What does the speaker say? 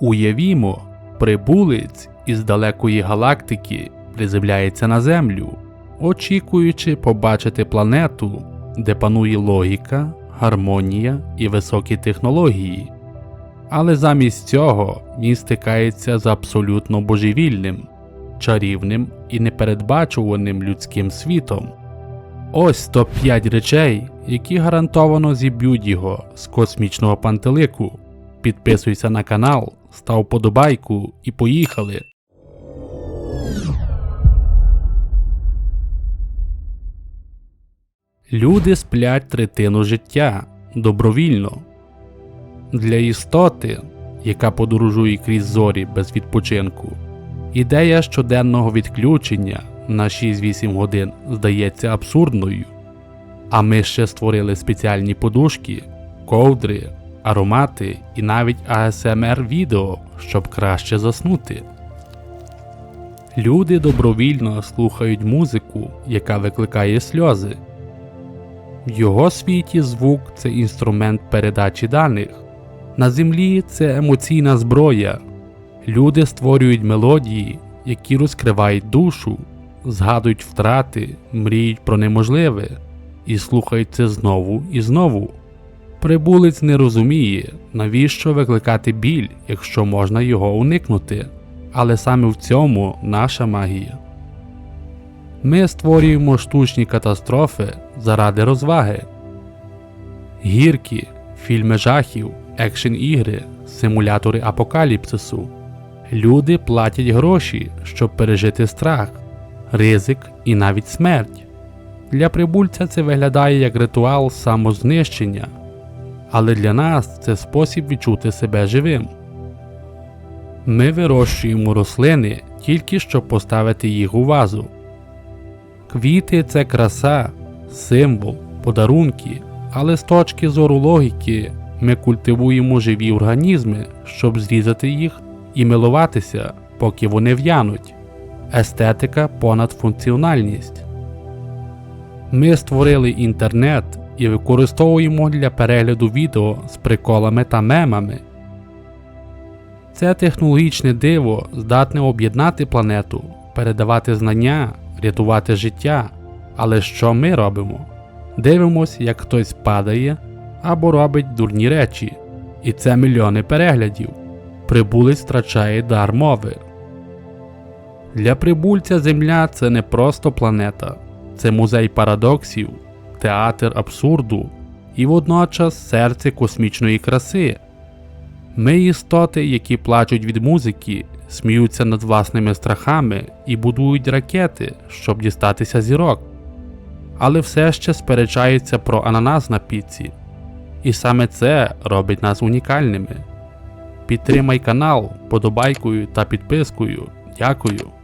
Уявімо, прибулець із далекої галактики приземляється на Землю, очікуючи побачити планету, де панує логіка, гармонія і високі технології. Але замість цього він стикається з абсолютно божевільним, чарівним і непередбачуваним людським світом. Ось топ-5 речей, які гарантовано зіб'ють його з космічного пантелику. Підписуйся на канал, став подобайку і поїхали. Люди сплять третину життя добровільно. Для істоти, яка подорожує крізь зорі без відпочинку, ідея щоденного відключення на 6-8 годин здається абсурдною. А ми ще створили спеціальні подушки, ковдри, аромати і навіть ASMR відео, щоб краще заснути. Люди добровільно слухають музику, яка викликає сльози. В його світі звук це інструмент передачі даних. На землі це емоційна зброя. Люди створюють мелодії, які розкривають душу, згадують втрати, мріють про неможливе і слухають це знову і знову. Прибулець не розуміє, навіщо викликати біль, якщо можна його уникнути. Але саме в цьому наша магія. Ми створюємо штучні катастрофи заради розваги. Гірки, фільми жахів, екшн ігри, симулятори апокаліпсису. Люди платять гроші, щоб пережити страх, ризик і навіть смерть. Для прибульця це виглядає як ритуал самознищення, але для нас це спосіб відчути себе живим. Ми вирощуємо рослини тільки щоб поставити їх у вазу. Квіти це краса, символ, подарунки, але з точки зору логіки ми культивуємо живі організми, щоб зрізати їх і милуватися, поки вони в'януть. Естетика понад функціональність. Ми створили інтернет і використовуємо для перегляду відео з приколами та мемами. Це технологічне диво здатне об'єднати планету, передавати знання, рятувати життя. Але що ми робимо? Дивимось, як хтось падає або робить дурні речі, і це мільйони переглядів. Прибулець втрачає дар мови. Для прибульця Земля це не просто планета, це музей парадоксів, театр абсурду і водночас серце космічної краси. Ми істоти, які плачуть від музики, сміються над власними страхами і будують ракети, щоб дістатися зірок, але все ще сперечаються про ананас на піці. І саме це робить нас унікальними. Підтримай канал подобайкою та підпискою. Дякую.